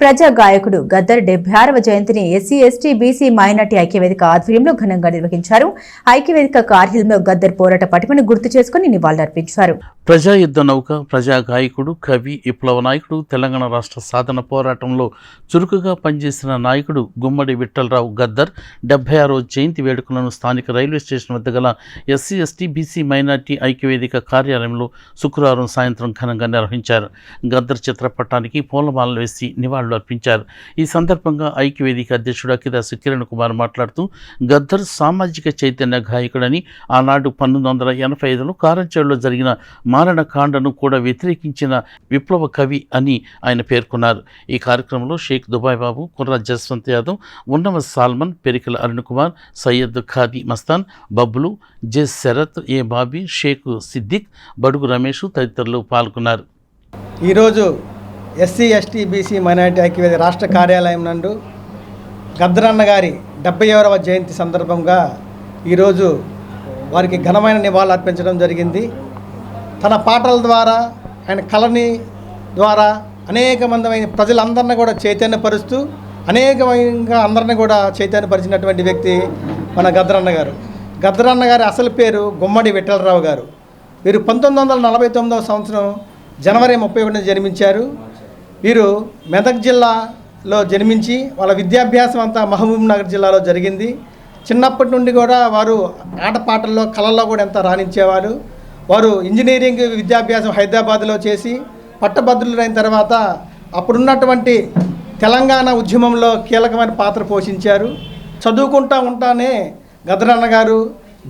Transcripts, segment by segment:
ప్రజా గాయకుడు గద్దర్ డెబ్బై ఆరవ జయంతిని ఎస్సీ ఎస్టీ బీసీ మైనార్టీ ఐక్యవేదిక ఆధ్వర్యంలో ఘనంగా నిర్వహించారు. ఐక్యవేదిక కార్యాలయంలో గద్దర్ పోరాట పటిమను గుర్తు చేసుకుని నివాళులర్పించారు. ప్రజా యుద్ధ నౌక ప్రజా గాయకుడు కవి విప్లవ నాయకుడు తెలంగాణ రాష్ట్ర సాధన పోరాటంలో చురుకుగా పనిచేసిన నాయకుడు గుమ్మడి విఠలరావు గద్దర్ డెబ్బై ఆరో జయంతి వేడుకలను స్థానిక రైల్వే స్టేషన్ వద్ద గల ఎస్సీ ఎస్టీ బీసీ మైనార్టీ ఐక్యవేదిక కార్యాలయంలో శుక్రవారం సాయంత్రం ఘనంగా నిర్వహించారు. గద్దర్ చిత్రపటానికి పూలమాలలు వేసి నివాళులు అర్పించారు ఈ సందర్భంగా ఐక్యవేదిక అధ్యక్షుడు అఖిదాసు కిరణ్ కుమార్ మాట్లాడుతూ గద్దర్ సామాజిక చైతన్య గాయకుడని ఆనాడు పంతొమ్మిది వందల ఎనభై ఐదులో కారంచేడులో జరిగిన మారణకాండను కూడా వ్యతిరేకించిన విప్లవ కవి అని ఆయన పేర్కొన్నారు. ఈ కార్యక్రమంలో Sheikh Dubai Babu Kurra Jaswanth Yadav Unnava Salman Perikala Arun Kumar Syed Khadi Mastan Bablu J Sharath A Bobby Sheikh Siddique Badugu Ramesh తదితరులు పాల్గొన్నారు. ఈరోజు ఎస్సీ ఎస్టీ బీసీ మైనారిటీ ఐక్యవేది రాష్ట్ర కార్యాలయం నందు గద్దరన్న గారి డెబ్బై ఆరవ జయంతి సందర్భంగా ఈరోజు వారికి ఘనమైన నివాళులు అర్పించడం జరిగింది. తన పాటల ద్వారా ఆయన కళని ద్వారా అనేక మంది ప్రజలందరినీ కూడా చైతన్యపరుస్తూ అనేకమైన అందరిని కూడా చైతన్యపరిచినటువంటి వ్యక్తి మన గద్దరన్న గారు. గద్దరన్న గారి అసలు పేరు గుమ్మడి విఠలరావు గారు. వీరు పంతొమ్మిది వందల నలభై తొమ్మిదవ సంవత్సరం జనవరి ముప్పై ఒకటిన జన్మించారు. వీరు మెదక్ జిల్లాలో జన్మించి వాళ్ళ విద్యాభ్యాసం అంతా మహబూబ్ నగర్ జిల్లాలో జరిగింది. చిన్నప్పటి నుండి కూడా వారు ఆటపాటల్లో కళల్లో కూడా ఎంత రాణించేవారు. వారు ఇంజనీరింగ్ విద్యాభ్యాసం హైదరాబాద్లో చేసి పట్టభద్రులైన తర్వాత అప్పుడున్నటువంటి తెలంగాణ ఉద్యమంలో కీలకమైన పాత్ర పోషించారు. చదువుకుంటా ఉంటానే గదరన్న గారు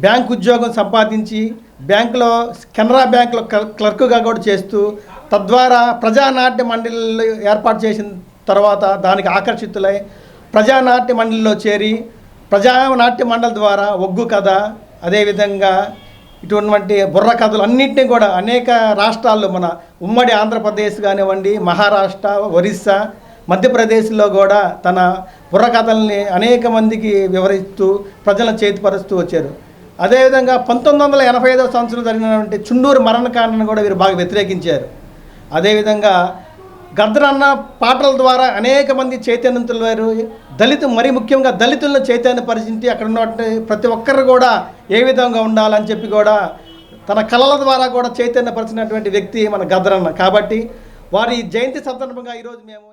బ్యాంక్ ఉద్యోగం సంపాదించి బ్యాంకులో కెనరా బ్యాంకులో క్లర్క్గా కూడా చేస్తూ తద్వారా ప్రజానాట్య మండలిలో ఏర్పాటు చేసిన తర్వాత దానికి ఆకర్షితులై ప్రజానాట్య మండలిలో చేరి ప్రజానాట్య మండలి ద్వారా ఒగ్గు కథ అదేవిధంగా ఇటువంటి బుర్ర కథలు అన్నింటినీ కూడా అనేక రాష్ట్రాల్లో మన ఉమ్మడి ఆంధ్రప్రదేశ్ కానివ్వండి మహారాష్ట్ర ఒరిస్సా మధ్యప్రదేశ్లో కూడా తన బుర్ర కథల్ని అనేక మందికి వివరిస్తూ ప్రజలను చేతిపరుస్తూ వచ్చారు. అదేవిధంగా పంతొమ్మిది వందల ఎనభై ఐదవ సంవత్సరం జరిగినటువంటి చుండూరు మరణకాండను కూడా వీరు బాగా వ్యతిరేకించారు. అదేవిధంగా గద్రన్న పాటల ద్వారా అనేక మంది చైతన్యవంతులయ్యారు దళితు మరి ముఖ్యంగా దళితులను చైతన్యపరిచించి అక్కడ ఉన్నటువంటి ప్రతి ఒక్కరు కూడా ఏ విధంగా ఉండాలని చెప్పి కూడా తన కళల ద్వారా కూడా చైతన్యపరిచినటువంటి వ్యక్తి మన గద్రన్న కాబట్టి వారి జయంతి సందర్భంగా ఈరోజు మేము